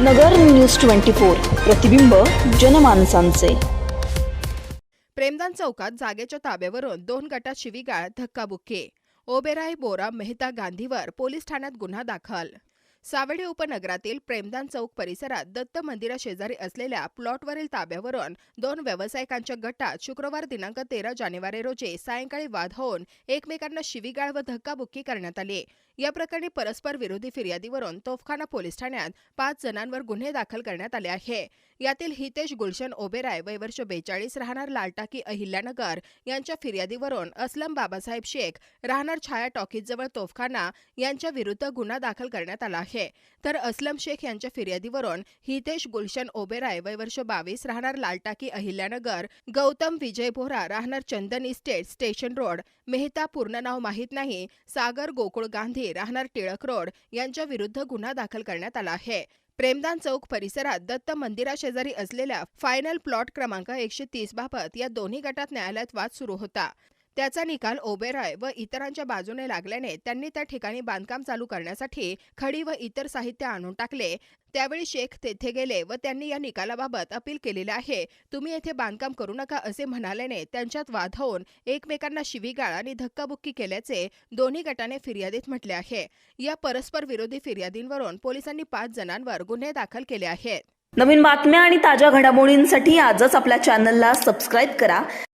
नगर news twenty four प्रतिबिंब जनमानसांचे. प्रेमदान चौकात जागेच्या ताब्यावरून दोन गटात शिवीगाळ धक्काबुक्की. ओबेराय बोरा मेहता गांधीवर पोलीस ठाण्यात गुन्हा दाखल. सावडी उपनगरातील प्रेमदान चौक परिसरात दत्त मंदिराशेजारी असलेल्या प्लॉटवरील ताब्यावरून दोन व्यावसायिकांच्या गटात शुक्रवार दिनांक तेरा जानेवारी रोजी सायंकाळी वाद होऊन एकमेकांना शिवीगाळ व धक्काबुक्की करण्यात आली. या प्रकरणी परस्पर विरोधी फिर्यादीवरून तोफखाना पोलीस ठाण्यात पाच जणांवर गुन्हे दाखल करण्यात आले आहे. यातील हितेश गुलशन ओबेराय वयवर्ष बेचाळीस राहणार लालटाकी अहिल्यानगर यांच्या फिर्यादीवरून असलम बाबासाहेब शेख राहणार छाया टॉकीजवळ तोफखाना यांच्या विरुद्ध गुन्हा दाखल करण्यात आला आहे. तर असलम शेख यांच्या फिर्यादीवरून हितेश गुलशन ओबेराय वय वर्ष बावीस राहणार लालटाकी अहिल्यानगर गौतम विजय बोरा राहणार Chandan estate station road Mehta पूर्ण नाव माहीत नाही सागर गोकुळ गांधी राहणार टिळक रोड यांच्या विरुद्ध गुन्हा दाखल करण्यात आला आहे. प्रेमदान चौक परिसरात दत्त मंदिराशेजारी असलेल्या फायनल प्लॉट क्रमांक एकशे तीस बाबत या दोन्ही गटात न्यायालयात वाद सुरू होता. त्याचा निकाल ओबेरॉय व इतरांच्या बाजूने लागल्याने त्यांनी त्या ठिकाणी बांधकाम चालू करण्यासाठी खडी व इतर साहित्य आणून टाकले. त्यावेळी शेख तेथे गेले व त्यांनी या निकालाबाबत अपील केलेले आहे. तुम्ही येथे बांधकाम करू नका असे म्हणाल्याने त्यांच्यात वाद होऊन एकमेकांना शिवीगाळ आणि धक्काबुक्की केल्याचे दोन्ही गटाने फिर्यादीत म्हटले आहे. या परस्पर विरोधी फिर्यादींवरून पोलिसांनी पाच जणांवर गुन्हे दाखल केले आहेत. नवीन बातम्या आणि ताज्या घडामोडींसाठी आजच आपल्या चॅनलला सबस्क्राईब करा.